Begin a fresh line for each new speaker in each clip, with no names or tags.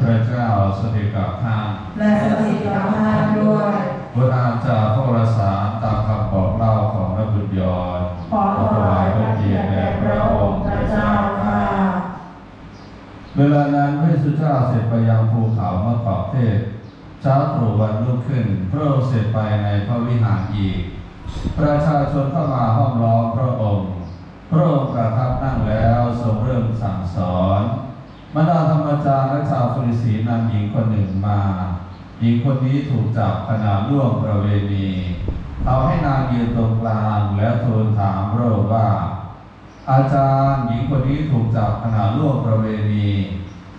พระเจ้าสถิตกับท่าน
และสถิตกับท่านด้วย
บทอ่านจากพระวรสารตามคำบอกเล่าของพระบุญยนต์
ขอถวายพระเกียรติแด่พระองค์พระเจ้าค่ะ
เวลานั้นพระเยซูเจ้าเสด็จไปยังภูเขามะกอกเทศเช้าตรู่วันรุ่งขึ้น พระองค์เสด็จไปในพระวิหารอีก ประชาชนเข้ามาห้อมล้อมพระองค์ พระองค์ประทับนั่งแล้วทรงเริ่มสั่งสอน บรรดาธรรมจารย์และชาวฟริสีนำหญิงคนหนึ่งมา หญิงคนนี้ถูกจับขณะล่วงประเวณีเอาให้นางยืนตรงกลางแล้วทูลถามพระองค์ว่า อาจารย์หญิงคนนี้ถูกจับขณะล่วงประเวณี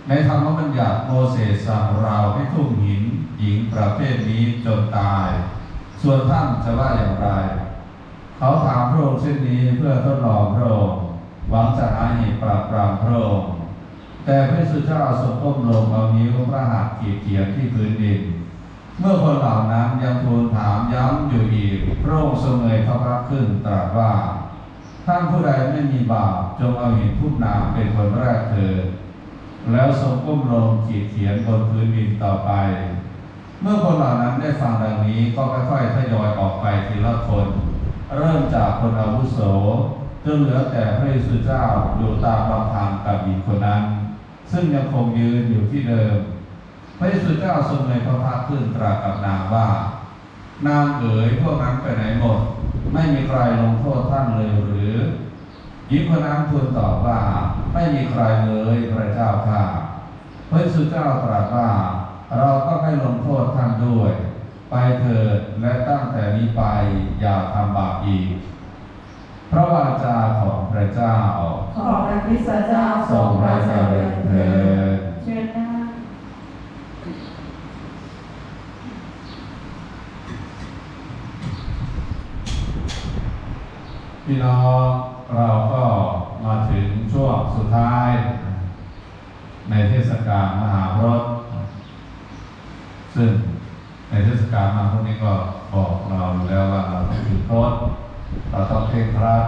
ในธรรมบัญญัติโมเสสสั่งเราให้ทุ่มหินหญิงประเภทนี้จนตาย ส่วนท่านจะว่าอย่างไร เขาถามพระองค์เช่นนี้เพื่อทดลองพระองค์หวังจะหาเหตุปราบปรามพระองค์ แต่พระสุเจ้าทรงก้มลงเอานิ้วพระหัตถ์ขีดเขียนที่พื้นดิน เมื่อคนเหล่านั้นยังทูลถามย้ำอยู่อีกพระองค์ทรงเงยพระพักขึ้นตรัสว่า ท่านผู้ใดไม่มีบาปจงเอาหินทุบน้ำเป็นคนแรกเถิดแล้วทรงก้มลงขีดเขียนบนพื้นดินต่อไป เมื่อคนเหล่านั้นได้ฟังดังนี้ก็ค่อยๆทยอยออกไปทีละคน เริ่มจากคนอาวุโสจนเหลือแต่พระเยซูเจ้าอยู่ตามลำพังกับหญิงคนนั้น ซึ่งยังคงยืนอยู่ที่เดิม พระเยซูเจ้าทรงเลยพระพักขึ้นตรัสกับนางว่านางเอ๋ยพวกนั้นไปไหนหมด ไม่มีใครลงโทษท่านเลยหรือหญิงคนนั้นทูลตอบว่าไม่มีใครเลยพระเจ้าค่ะพระเยซูเจ้าตรัสว่า เราก็ไม่ลงโทษท่านด้วย ไปเถิดและตั้งแต่นี้ไปอย่าทำบาปอีก พระวาจาของพระเจ้า
ขอพระคริสตเจ้า
ทรงพระเจริญเถิด
เชิญนะ
พี่น้องเราก็มาถึงช่วงสุดท้าย ในเทศกาลมหารถ ซึ่งในเทศกาลมาพวกนี้ก็บอกเราอยู่แล้วว่าเราต้องถือรถ เราต้องเคร่งครัด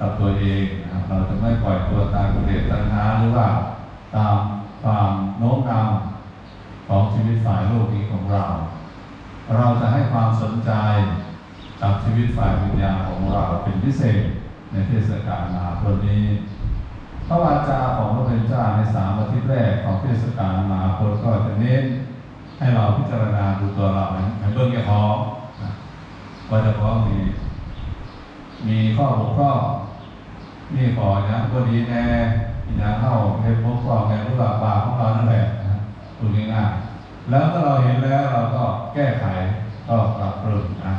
กับตัวเองนะครับเราจะไม่ปล่อยตัวตามกิเลสตัณหาหรือว่าตามความโน้มนำของชีวิตฝ่ายโลกนี้ของเรา เราจะให้ความสนใจกับชีวิตฝ่ายวิญญาณของเราเป็นพิเศษในเทศกาลมหาพรนี้พระวาจาของพระเป็นเจ้าในสามอาทิตย์แรกของเทศกาลมหาพรก็จะเน้นให้เราพิจารณาดูตัวเราในเบื้องแก่พร้อมนะว่าจะพร้อมมี มีข้อบกพร่องมีขอนะก็ดีแน่มีนะเข้าเห็นบกพร่องในรูปแบบบาปของเรานั่นแหละนะดูง่ายๆแล้วเมื่อเราเห็นแล้วเราก็แก้ไขก็ปรับปรุงนะ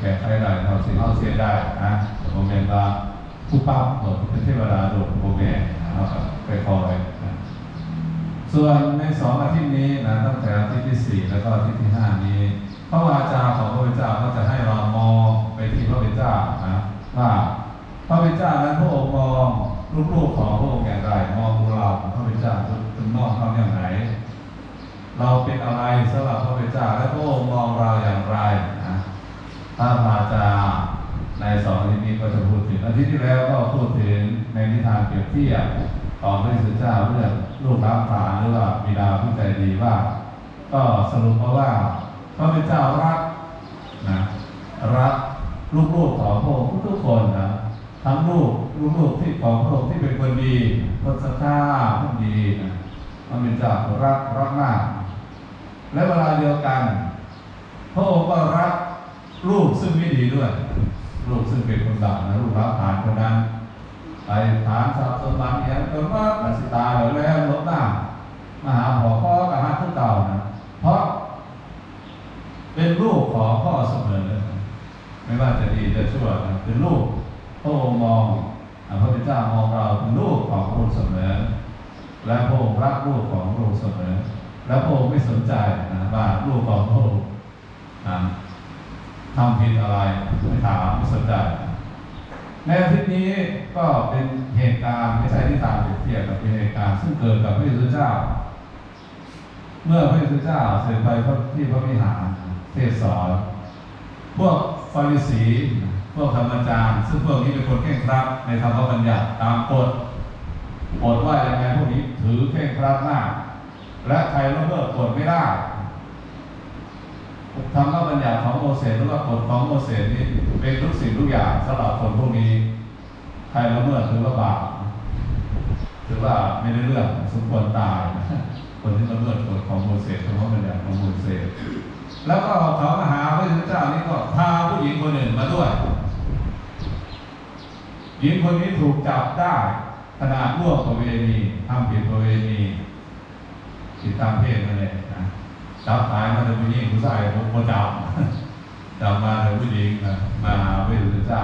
แก้ไขได้เราสิ่งเราเสียได้นะโมเมนต์ว่าผู้ปั๊บหมดเป็นเทวดาโดดโมเมนต์นะเราก็ไปคอยนะส่วนในสองอาทิตย์นี้นะตั้งแต่อาทิตย์ที่สี่แล้วก็อาทิตย์ที่ห้านี้พระวาจาของพระพุทธเจ้าก็จะให้เรามอง ที่พระพุทธเจ้านะว่าพระพุทธเจ้านั้นพระองค์มองลูกๆของพระองค์อย่างไรมองเราพระพุทธเจ้าคุณมองเขาอย่างไรเราเป็นอะไรสำหรับพระพุทธเจ้าและพระองค์มองเราอย่างไรนะพระวาจาในสองอาทิตย์นี้ก็จะพูดถึงอาทิตย์ที่แล้วก็พูดถึงในนิทานเปรียบเทียบของพระพุทธเจ้าเรื่องลูกรับผาหรือว่าบิดาผู้ใจดีว่า ก็สรุปมาว่าพระพุทธเจ้ารักนะรัก ลูกๆของพระองค์ทุกๆคนนะทั้งลูกลูกๆที่ของพระองค์ที่เป็นคนดีคนศรัทธาคนดีนะพระพุทธเจ้ารักรักมาก และเวลาเดียวกัน พระองค์ก็รักลูกซึ่งไม่ดีด้วย ลูกซึ่งเป็นคนบาปนะลูกรับผานคนนั้นไปฐานทรัพย์สมบัติเนี่ยเกิดว่าปัสสิตาเหลือแล้วลบหน้ามหาพ่อพ่อกับหาทุกเก่านะเพราะเป็นลูกของพ่อเสมอเลย ไม่ว่าจะดีจะชั่วเป็นลูกพระองค์มองพระพุทธเจ้ามองเราเป็นลูกของพระองค์เสมอ และพระองค์รักลูกของพระองค์เสมอ และพระองค์ไม่สนใจนะว่าลูกของพระองค์ทำผิดอะไรไม่ถามไม่สนใจในอาทิตย์นี้ก็เป็นเหตุการณ์ไม่ใช่ที่ตามเปรียบเทียบกับเป็นเหตุการณ์ซึ่งเกิดกับพระเยซูเจ้า เมื่อพระเยซูเจ้าเสด็จไปที่พระวิหารเทศสอนพวก ฟาริสีพวกธรรมจารย์ ซึ่งพวกนี้เป็นคนเคร่งครัดในธรรมบัญญัติตามกฎกฎว่าอย่างไรพวกนี้ถือเคร่งครัดมากและใครละเมิดกฎไม่ได้ธรรมบัญญัติของโมเสสหรือว่ากฎของโมเสสนี้เป็นทุกสิ่งทุกอย่างสำหรับคนพวกนี้ ใครละเมิดถือว่าบาปถือว่าไม่ได้เรื่องสมควรตาย คนที่ละเมิดกฎของโมเสสธรรมบัญญัติของโมเสส แล้วก็เขามาหาพระเจ้านี่ก็พาผู้หญิงคนหนึ่งมาด้วย หญิงคนนี้ถูกจับได้ขณะร่วมประเวณีทำผิดประเวณีผิดตามเพศนั่นแหละนะจับตายมาเลยผู้หญิงผู้ชายผมก็จับจับมาเลยผู้หญิงนะมาหาพระพุทธเจ้า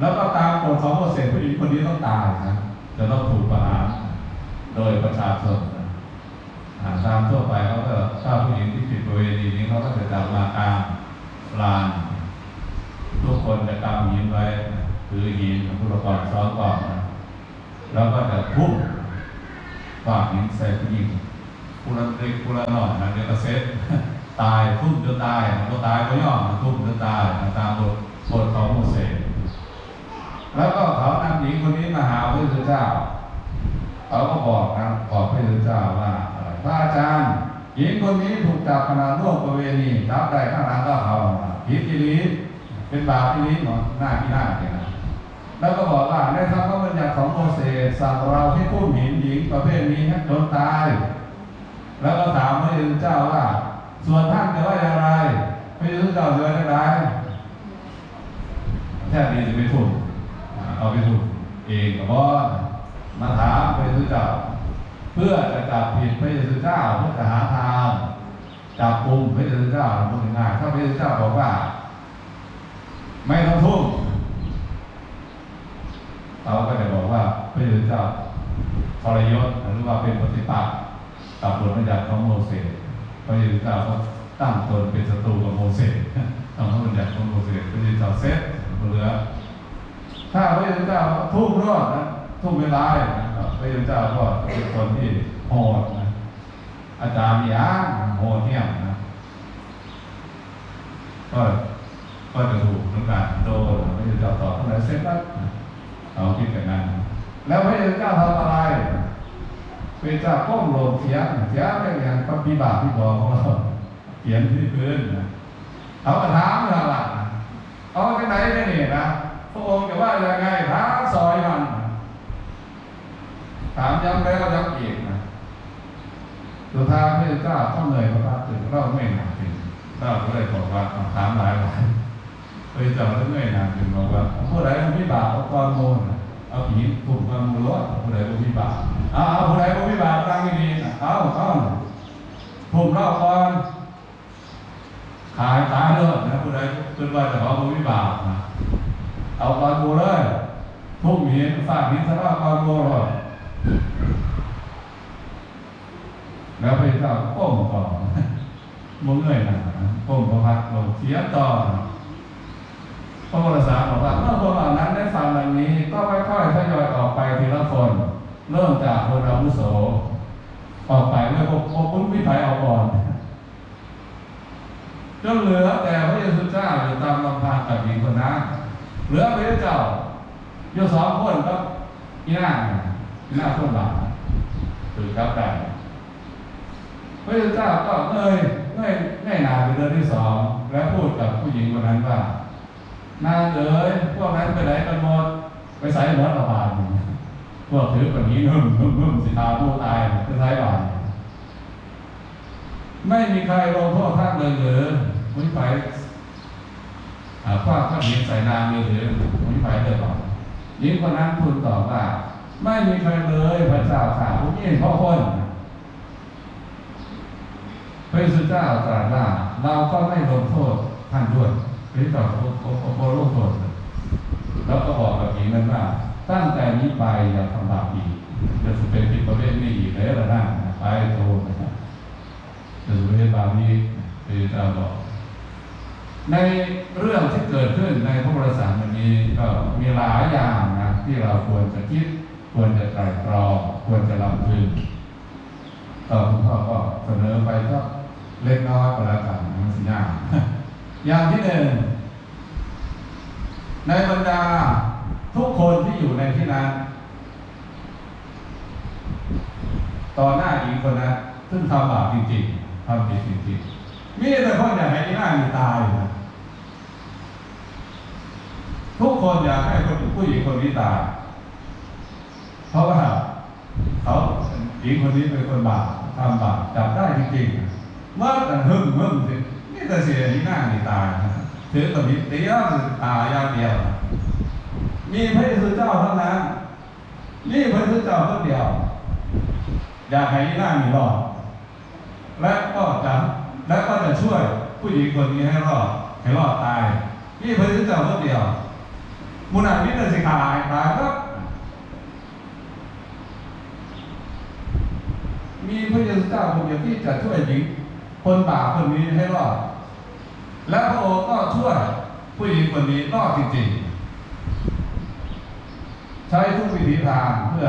แล้วก็ตามกฎของโมเสสผู้หญิงคนนี้ต้องตายนะจะต้องถูกประหารโดยประชาชน ตามทั่วไปเขาก็ถ้าผู้หญิงที่ผิดประเวณีนี้เขาก็จะจับมากางลานทุกคนจะกำหินไว้นะถือหินผู้ละก่อนซ้อนก่อนนะแล้วก็จะพุ่งฝากหินใส่ผู้หญิงผู้ละเล็กผู้ละน้อยนะเดี๋ยวก็เซ็ตตายทุ่มจนตายก็ตายก็ย่อมทุ่มจนตายตามบทบทของโมเสสแล้วก็เขานำหญิงคนนี้มาหาพระพุทธเจ้าเขาก็บอกนะบอกพระพุทธเจ้าว่า พระอาจารย์หญิงคนนี้ถูกจับขณะร่วมประเวณีจับได้ข้างหลังก็เขาผิดอีหลีเป็นบาปอีหลีหมอหน้าที่หน้าเนี่ยนะแล้วก็บอกว่าในธรรมบัญญัติของโมเสสสั่งเราให้ผู้หญิงหญิงประเภทนี้ให้จนตาย แล้วก็ถามพระพุทธเจ้าว่า ส่วนท่านจะว่าอย่างไรพระพุทธเจ้าจะว่าอย่างไรแท้ดีจะไปถูกเอาไปถูกเองกับอสมาถามพระพุทธเจ้า เพื่อจะจับผิดพระพุทธเจ้าเพื่อจะหาทางจับกลุ่มพระพุทธเจ้าพูดง่ายถ้าพระพุทธเจ้าบอกว่า ไม่ต้องทุ่มเราก็จะบอกว่าพระพุทธเจ้าทรยศหรือว่าเป็นปฏิปักษ์กับบทบัญญัติของโมเสสพระพุทธเจ้าก็ตั้งตนเป็นศัตรูกับโมเสสทำพระบัญญัติของโมเสสพระพุทธเจ้าเซตเหลือถ้าพระพุทธเจ้าทุ่มรอดนะทุ่มไม่ร้ายนะ พระเจ้าก็เป็นคนที่โหดนะอาจารย์ยาโหดเหี้ยมนะก็ก็จะถูกเหมือนกันโดนพระเจ้าตอบเท่าไหร่เสร็จแล้เอาคิดกันนั้นแล้วพระเจ้าทำอะไรพระเจ้าก้มลงเขียนเขียนเรื่อย่างพระบิบาที่บอกของเราเขียนที่พื้นนะเขาก็ถามเราล่ะเอาที่ไหนได้เนี่ยนี่นะพระองค์จะว่ายังไงท้าซอยมัน ถามย้ำแล้วย้ำอีกนะสุดท้ายพระเจ้าต้องเหนื่อยพระพักตร์ถึงเราไม่หนักจริงเราก็เลยบอกว่าถามหลายหลายพระเจ้าต้องเหนื่อยหนักจริงบอกว่าผู้ใดมันพิบาปเอาก้อนมูลน่ะเอาผีถูกก้อนมูลรถผู้ใดมันพิบาปเอาเอาผู้ใดมันพิบาปตั้งดีๆนะเอาเอาถูกเล่าก่อนขายตายเลยนะผู้ใดเป็นว่าจะขอมันพิบาปนะเอากอนบูเลยทุ่มหินฝากหินสระกอนบูเลย แล้วพระเจ้าก็ก้มต่อมึงเงยหนะก้มพระพักลงเสียต่อพระบรสาบอกว่าเมื่อคนเหล่านั้นได้ฟังดังนี้ ก็ค่อยๆทยอยออกไปทีละคน เริ่มจากคนอาวุโส ออกไปเมื่อพวกพวกคุณวิถัยเอาก่อนจนเหลือแต่พระเยซูเจ้าอยู่ตามลำพังกับหญิงคนนั้นเหลือพระเจ้าอยู่สองคนก็อีหน้า หน้าคนหลังคือครับได้พระเจ้าก็เงยเงยเงยหน้าไปเรื่องที่สอง แล้วพูดกับผู้หญิงคนนั้นว่านางเอ๋ยพวกนั้นไปไหนกันหมดไปใส่หมดระบาดพวกถือแบบนี้นุ่มนุ่มนุ่มสิทาผู้ตายไปใส่บาดไม่มีใครลงโทษท่านเลยหรือมุ้ยไปอ่าคว้าก้อนหินใส่นางมือถือไม่ไปเลยบอหญิงคนนั้นทูลตอบว่า ไม่มีใครเลยพระเจ้าข่าผู้ยิ่งพ่อคนพระเยซูเจ้าตรัสว่าเราก็ไม่ลงโทษท่านด้วยพระเจ้าโอโอโอลงโทษแล้วก็บอกกับหญิงนั้นว่าตั้งแต่นี้ไปอย่าทำบาปอีกจะสเป็นผิดประเภทนี้อีกแล้วละนั่นไปโทษนะจะสเป็นบาปนี้พระเจ้าบอกในเรื่องที่เกิดขึ้นในพระบริษัทวันนี้ก็มีหลายอย่างนะที่เราควรจะคิด ควรจะไตรตรองควรจะลำพึงก็คุณพ่อก็เสนอไปก็เล็กน้อยก็แล้วกันนะมันสิยากอย่างที่หนึ่งในบรรดาทุกคนที่อยู่ในที่นั้นต่อหน้าหญิงคนนั้นซึ่งทำบาปจริงๆทำผิดจริงๆมีแต่คนอยากให้อีน่ามีตายนะทุกคนอยากให้คนผู้หญิงคนนี้ตาย เพราะว่าเขาหญิงคนนี้เป็นคนบาปทำบาปจับได้จริงๆเมื่อแต่หึ่งหึ่งสินี่แต่เสียอีน่ามีตายถือกับมิเตียตายอย่างเดียว มีพระเยซูเจ้าเท่านั้นนี่พระเยซูเจ้าคนเดียว อยากให้อีน่ามีรอดและก็จะและก็จะช่วยผู้หญิงคนนี้ให้รอดให้รอดตายนี่พระเยซูเจ้าคนเดียวมุนามิตรสิขาตายก็ มีพระเยซูเจ้าคนเดียวที่จะช่วยหญิงคนบาปคนนี้ให้รอด และพระองค์ก็ช่วยผู้หญิงคนนี้รอดจริงๆ ใช้ทุกวิธีทางเพื่อ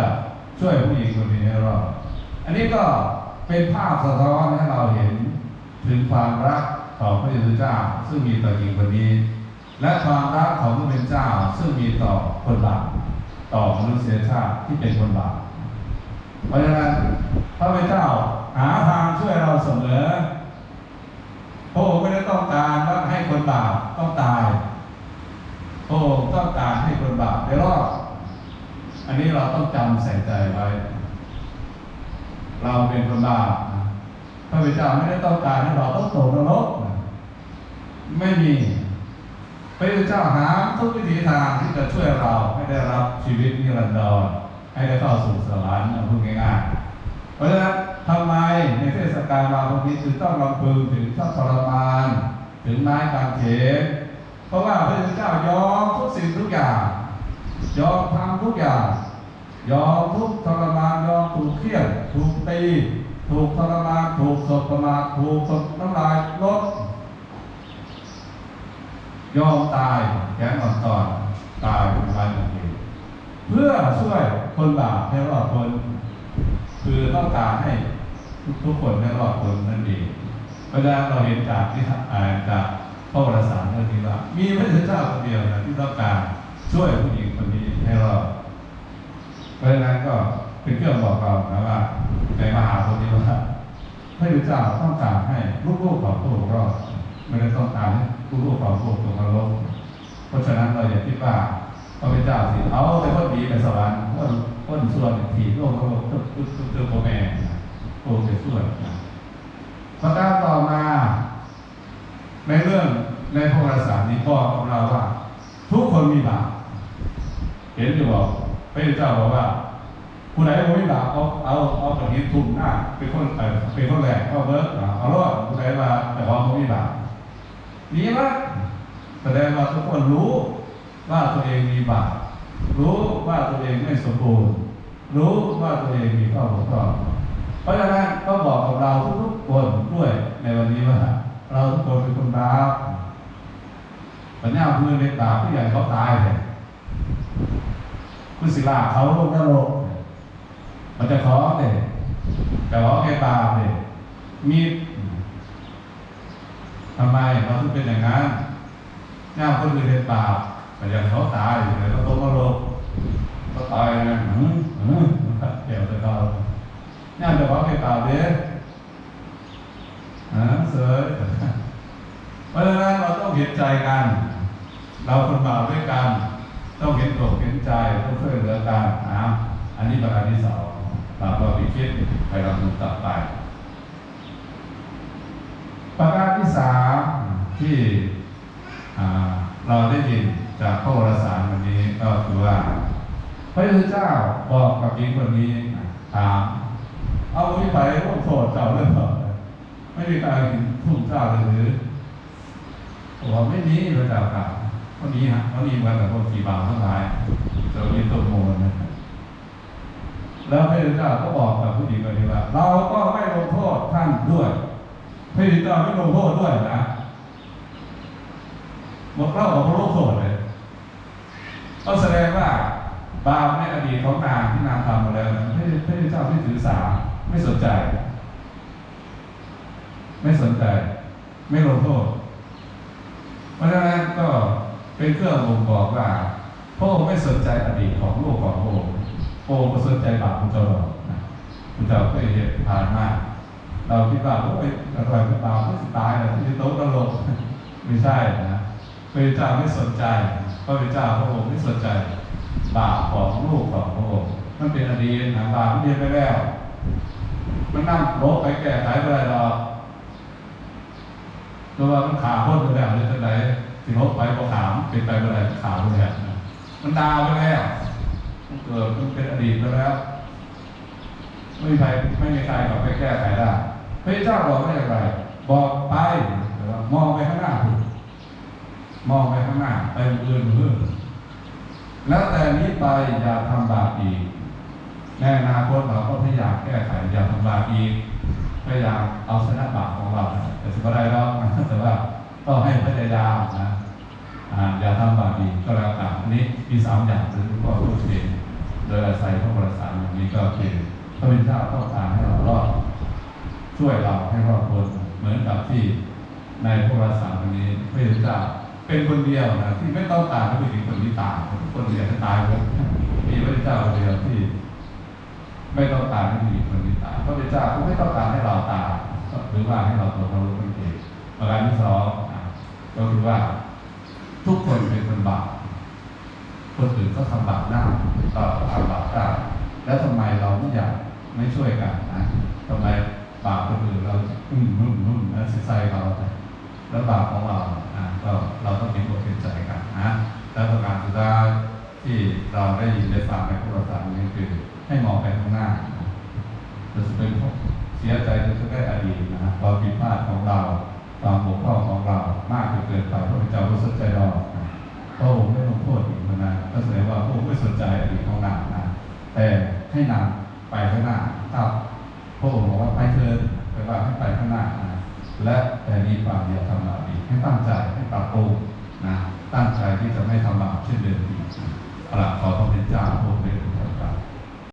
ช่วยผู้หญิงคนนี้ให้รอด อันนี้ก็เป็นภาพสะท้อนให้เราเห็นถึงความรักของพระเยซูเจ้า ซึ่งมีต่อหญิงคนนี้ และความรักของพระเป็นเจ้า ซึ่งมีต่อคนบาปต่อมนุษยชาติที่เป็นคนบาป เพราะฉะนั้นพระเป็นเจ้าหาทางช่วยเราเสมอพระองค์ไม่ได้ต้องการว่าให้คนบาปต้องตายพระองค์ต้องการให้คนบาปได้รอดอันนี้เราต้องจำใส่ใจไว้ เราเป็นคนบาปพระเป็นเจ้าไม่ได้ต้องการให้เราต้องตกนรกไม่มีพระเจ้าหาทุกวิถีทางที่จะช่วยเราให้ได้รับชีวิตนิรันดร์ ให้ได้เข้าสู่สวรรค์พูดง่ายๆเพราะฉะนั้นทำไมในเทศกาลมาพวกนี้จึงต้องรำพึงถึงชอบทรมาน ถึงไม้กางเขนเพราะว่าพระเจ้ายอมทุกสิ่งทุกอย่างยอมทำทุกอย่างยอมทุกทรมานยอมถูกเคี่ยนถูกตีถูกทรมานถูกสบประมาทถูกสบน้ำลายลดยอมตายแขนอ่อนตอนตายเป็นวันหนึ่ง เพื่อช่วยคนบาปให้รอดพ้นคือต้องการให้ทุกคนให้รอดพ้นนั่นเองเวลาเราเห็นจากที่อ่านจากพระวรสารเรื่องนี้ว่ามีพระเจ้าคนเดียวนะที่ต้องการช่วยผู้หญิงคนนี้ให้รอดเพราะฉะนั้นก็เป็นเครื่องบอกเรานะว่าในมหาโพธิว่าพระเจ้าต้องการให้ลูกๆของพระองค์รอดไม่ได้ต้องการให้ลูกๆของพระองค์ตกนรกเพราะฉะนั้นเราอย่าคิดว่า พระเจ้าสิเอาแต่คนดีไปสวรรค์คนคนส่วนผีโลกโลกตึ๊บตึ๊บตึ๊บตึ๊บโปแม่โปจะช่วยประการต่อมาในเรื่องในพระวรสารนี้บอกกับเราว่า ทุกคนมีบาปเห็นอยู่บอกพระเจ้าบอกว่าผู้ใดบ่มีบาปเอาเอาเอาตรงนี้ทุ่มหน้าเป็นคนเป็นคนแรกเอาเบิร์ดเอารอดผู้ใดมาแต่ว่าบ่มีบาปดีมากแสดงว่าทุกคนรู้ ว่าตัวเองมีบาปรู้ว่าตัวเองไม่สมบูรณ์ รู้ว่าตัวเองมีข้อบกพร่องเพราะฉะนั้นก็บอกกับเราทุกคนด้วยในวันนี้ว่า เราทุกคนเป็นคนบาปปัญญาพื้นในบาปที่อย่างเขาตายเลยคุณศิลาเขาลงนรกมันจะขอเนี่ยแต่ขอแคตาเนี่ยมีทำไมเราถึงเป็นอย่างนั้นย่าคนอื่นเป็นบาป แต่อย่างเขาตายแต่เขาตกนรกเขาตายนะหืมหืมเดี๋ยวจะเขาย่าจะขอแค่ตาเด้ฮะเสยเพราะฉะนั้นเราต้องเห็นใจกัน เราคนบาปด้วยกัน ต้องเห็นอกเห็นใจต้องช่วยเหลือกันนะอันนี้ประการที่สองเราไปคิดไปลำดับต่อไปประการที่สามที่เราได้ยิน จากพระวรสารวันนี้ก็คือว่า พระพุทธเจ้าบอกกับหญิงคนนี้ถามเอาวิไปร่วมโทษเจ้าเรื่องเปล่ไม่มีการทุ่มเจ้าเลยหรือบอกว่าไม่มีพระเจ้าค่ะวันนี้ฮะวันนี้วันแต่พวกกี่บาททั้งหลายเรามีตัวโมนนะแล้วพระเจ้าก็บอกกับผู้หญิงคนนี้ว่า เราก็ไม่ลงโทษท่านด้วยพระเจ้าไม่ลงโทษด้วยนะบอกเล่าบอกพระโลกโทษเลย ก็แสดงว่าบาปในอดีตของนางที่นางทำมาแล้วนะพระพระเจ้าไม่ถือสาไม่สนใจ ไม่สนใจ ไม่ลงโทษ เพราะฉะนั้นก็เป็นเครื่องบ่งบอกว่าพระองค์ไม่สนใจอดีตของโลกของพระองค์พระองค์สนใจบาปของเจ้าหรอกเจ้าก็เห็นผ่านมาเราคิดว่าโอ้ยอร่อยก็ตามไม่ตายเลยที่โต๊ะตลกไม่ใช่นะ ระเจ้าไม่สนใจพระเจ้าพระองค์ไม่สนใจ บาปของลูกของพระองค์มันเป็นอดีตนะบาปมันเรียนไปแล้ว มันนั่งโลบไปแก้ไขไม่ได้หรอกเพราะว่ามันขาพ้นไปแล้วเลยจะไหนสิลบไปพอขามเป็นไปไม่อได้ขาไปแล้วมันดาวไปแล้วมันเกิดมันเป็นอดีตไปแล้วไม่มีใครไม่มีใครกลับไปแก้ไขได้พระเจ้าบอกไม่อย่างไร บอกไปมองไปข้างหน้าคุณ มองไปข้างหน้าไปอื่นอื่นแล้วแต่นี้ไปอย่าทำบาปอีกในอนาคตเราก็พยายามแก้ไขอย่าทำบาปอีกพยายามเอาชนะบาปของเราแต่สุดท้ายเราแต่ว่าต้องให้พยายามนะอย่าทำบาปอีกก็แล้วกันอันนี้มีสามอย่างหรือก็พูดเองโดยอาศัยพระบริษัทอย่างนี้ก็คือพระบิดาต้องการให้เรารอดช่วยเราให้รอดพ้นเหมือนกับที่ในพระบราชาคนนี้พระเจ้า เป็นคนเดียวนะที่ไม่ต้องการให้ผู้หญิงคนนี้ตายคนเดียวจะตายหมดมีพระเจ้าเดียวที่ ไม่ต้องการให้ผู้หญิงคนนี้ตายพระเจ้าก็ไม่ต้องการให้เราตายหรือว่าให้เราตกนรกเป็นเองประการที่สองก็คือว่า ทุกคนเป็นคนบาปคนอื่นก็ทำบาปได้เราก็ทำบาปได้แล้วทำไมเราไม่อยากไม่ช่วยกันนะทำไมบาปคนอื่นเรานุ่มนุ่มนุ่มนะสิใส่เราแล้วบาปของเราะก็เราต้องมีบทเรียนใจกันนะแล้วประการสุดท้ายที่เราได้ยินได้ฟังในพระราชานี้คือ ให้มองไปข้างหน้าจะเป็นเสียใจจะได้อดีตนะความผิดพลาดของเราความบกพร่องของเรามากจนเกินไปพระเจ้าไม่สนใจเราพระองค์ไม่ลงโทษอีกมันนะก็แสดงว่าพระองค์ไม่สนใจอดีตของเรานะแต่ให้นำไปข้างหน้าถ้าพระองค์บอกว่าไปเถิดแปลว่าให้ไปข้างหน้า และแต่นี้ความเดียวทำบาปอีกให้ตั้งใจให้ปรับปรุงนะตั้งใจที่จะไม่ทำบาปเช่นเดิมอีกอะล่ะขอพระพุทธเจ้า